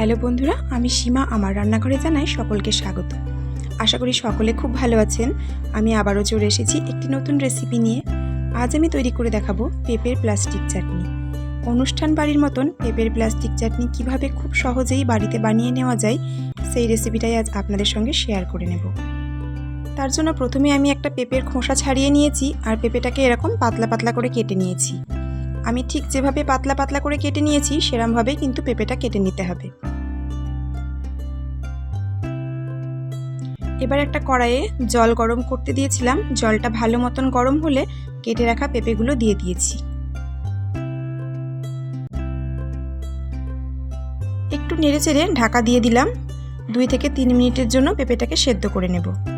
Hello বন্ধুরা, আমি সীমা, আমার রান্নাঘরে জানাই সকলকে স্বাগত। আশা করি সকলে খুব ভালো আছেন। আমি আবারও চলে এসেছি একটি নতুন রেসিপি নিয়ে। আজ আমি তৈরি করে দেখাবো পেঁপের প্লাস্টিক চাটনি। অনুষ্ঠান বাড়ির মতন পেঁপের প্লাস্টিক চাটনি কীভাবে খুব সহজেই বাড়িতে বানিয়ে নেওয়া যায়, সেই রেসিপিটাই আজ আপনাদের সঙ্গে শেয়ার করে নেব। তার জন্য প্রথমে আমি একটা পেঁপের খোসা ছাড়িয়ে নিয়েছি আর পেঁপেটাকে এরকম পাতলা পাতলা করে কেটে নিয়েছি। আমি ঠিক যেভাবে পাতলা পাতলা করে কেটে নিয়েছি, সেরমভাবেই কিন্তু পেঁপেটা কেটে নিতে হবে। এবার একটা কড়াইয়ে জল গরম করতে দিয়েছিলাম। জলটা ভালো মতন গরম হলে কেটে রাখা পেঁপেগুলো দিয়ে দিয়েছি। একটু নেড়ে চেড়ে ঢাকা দিয়ে দিলাম। দুই থেকে তিন মিনিটের জন্য পেঁপেটাকে সেদ্ধ করে নেব।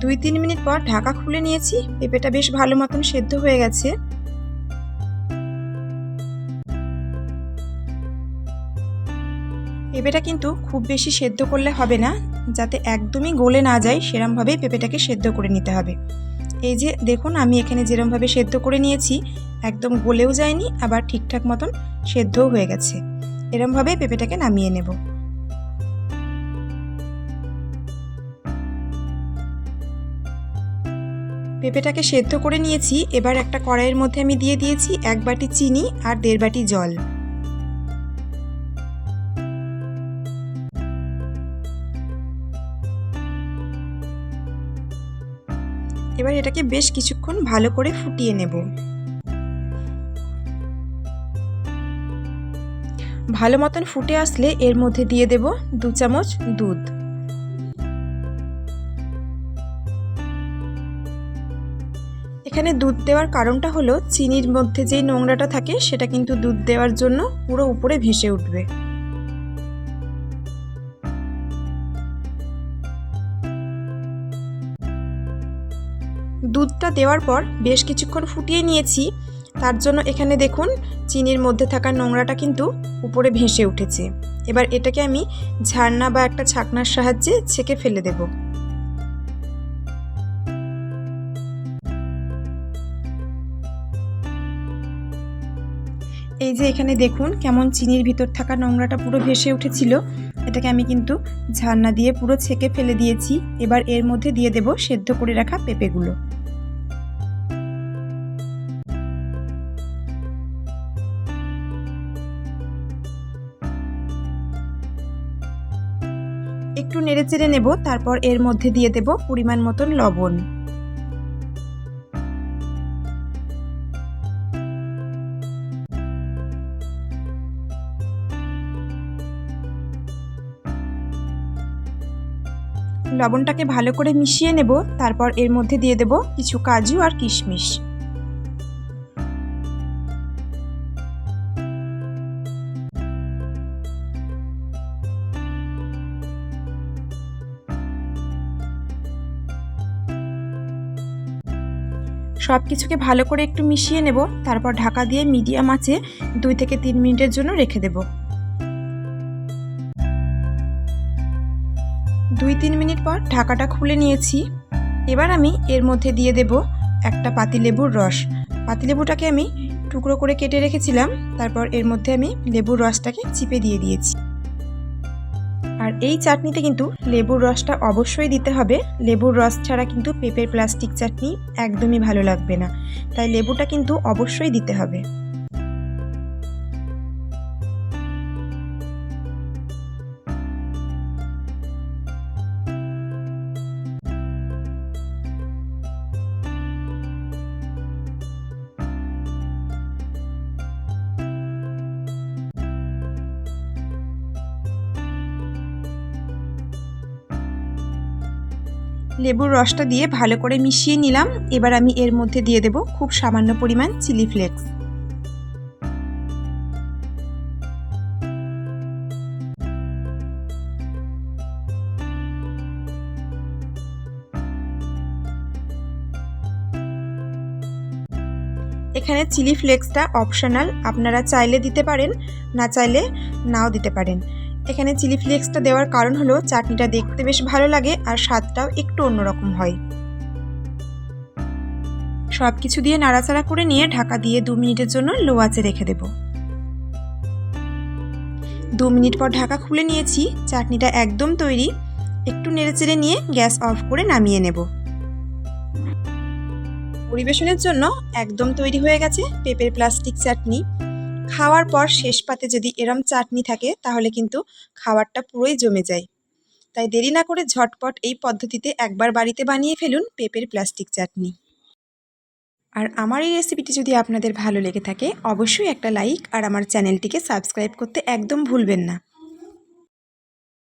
দুই তিন মিনিট পর ঢাকা খুলে নিয়েছি। পেঁপেটা বেশ ভালো মতন সেদ্ধ হয়ে গেছে। পেঁপেটা কিন্তু খুব বেশি সেদ্ধ করলে হবে না। যাতে একদমই গলে না যায়, সেরমভাবেই পেঁপেটাকে সেদ্ধ করে নিতে হবে। এই যে দেখুন, আমি এখানে যেরমভাবে সেদ্ধ করে নিয়েছি, একদম গলেও যায়নি, আবার ঠিকঠাক মতন সেদ্ধও হয়ে গেছে। এরমভাবেই পেঁপেটাকে নামিয়ে নেব। পেঁপেটাকে সেদ্ধ করে নিয়েছি। এবার একটা কড়াইয়ের মধ্যে আমি দিয়ে দিয়েছি এক বাটি চিনি আর দেড় বাটি জল। এবার এটাকে বেশ কিছুক্ষণ ভালো করে ফুটিয়ে নেব। ভালো মতন ফুটে আসলে এর মধ্যে দিয়ে দেব দু চামচ দুধ। এখানে দুধ দেওয়ার কারণটা হলো, চিনির মধ্যে যেই নোংরাটা থাকে, সেটা কিন্তু দুধ দেওয়ার জন্য পুরো উপরে ভেসে উঠবে। দুধটা দেওয়ার পর বেশ কিছুক্ষণ ফুটিয়ে নিয়েছি। তার জন্য এখানে দেখুন, চিনির মধ্যে থাকা নোংরাটা কিন্তু উপরে ভেসে উঠেছে। এবার এটাকে আমি ঝাড়না বা একটা ছাকনার সাহায্যে ছেঁকে ফেলে দেবো। এই যে এখানে দেখুন কেমন চিনির ভিতর থাকা নোংরাটা পুরো ভেসে উঠেছিল। এটাকে আমি কিন্তু ঝান্না দিয়ে পুরো ছেঁকে ফেলে দিয়েছি। এবার এর মধ্যে দিয়ে দেব সেদ্ধ করে রাখা পেঁপেগুলো। একটু নেড়ে চেড়ে নেব, তারপর এর মধ্যে দিয়ে দেব পরিমাণ মতন লবণ। লবণটাকে ভালো করে মিশিয়ে নেব, তারপর এর মধ্যে দিয়ে দেব কিছু কাজু আর কিশমিশ। সব কিছুকে ভালো করে একটু মিশিয়ে নেব, তারপর ঢাকা দিয়ে মিডিয়াম আঁচে দুই থেকে তিন মিনিটের জন্য রেখে দেবো। দুই তিন মিনিট পর ঢাকাটা খুলে নিয়েছি। এবার আমি এর মধ্যে দিয়ে দেব একটা পাতিলেবুর রস। পাতিলেবুটাকে আমি টুকরো করে কেটে রেখেছিলাম, তারপর এর মধ্যে আমি লেবুর রসটাকে চিপে দিয়ে দিয়েছি। আর এই চাটনিতে কিন্তু লেবুর রসটা অবশ্যই দিতে হবে। লেবুর রস ছাড়া কিন্তু পেঁপের প্লাস্টিক চাটনি একদমই ভালো লাগবে না। তাই লেবুটা কিন্তু অবশ্যই দিতে হবে। লেবুর রসটা দিয়ে ভালো করে মিশিয়ে নিলাম। এবার আমি এর মধ্যে দিয়ে দেব খুব সামান্য পরিমাণ চিলি ফ্লেক্স। এখানে চিলি ফ্লেক্সটা অপশনাল, আপনারা চাইলে দিতে পারেন, না চাইলে নাও দিতে পারেন। এখানে চিলি ফ্লেক্সটা দেওয়ার কারণ হলো চাটনিটা দেখতে বেশ ভালো লাগে আর স্বাদটাও একটু অন্যরকম হয়। সব কিছু দিয়ে নাড়াচাড়া করে নিয়ে ঢাকা দিয়ে দু মিনিটের জন্য লো আঁচে রেখে দেব। দু মিনিট পর ঢাকা খুলে নিয়েছি, চাটনিটা একদম তৈরি। একটু নেড়েচেড়ে নিয়ে গ্যাস অফ করে নামিয়ে নেব। পরিবেশনের জন্য একদম তৈরি হয়ে গেছে পেঁপের প্লাস্টিক চাটনি। খাওয়ার পর শেষ পাতে যদি এরম চাটনি থাকে, তাহলে কিন্তু খাবারটা পুরোই জমে যায়। তাই দেরি না করে ঝটপট এই পদ্ধতিতে একবার বাড়িতে বানিয়ে ফেলুন পেঁপের প্লাস্টিক চাটনি। আর আমার এই রেসিপিটি যদি আপনাদের ভালো লেগে থাকে, অবশ্যই একটা লাইক আর আমার চ্যানেলটিকে সাবস্ক্রাইব করতে একদম ভুলবেন না।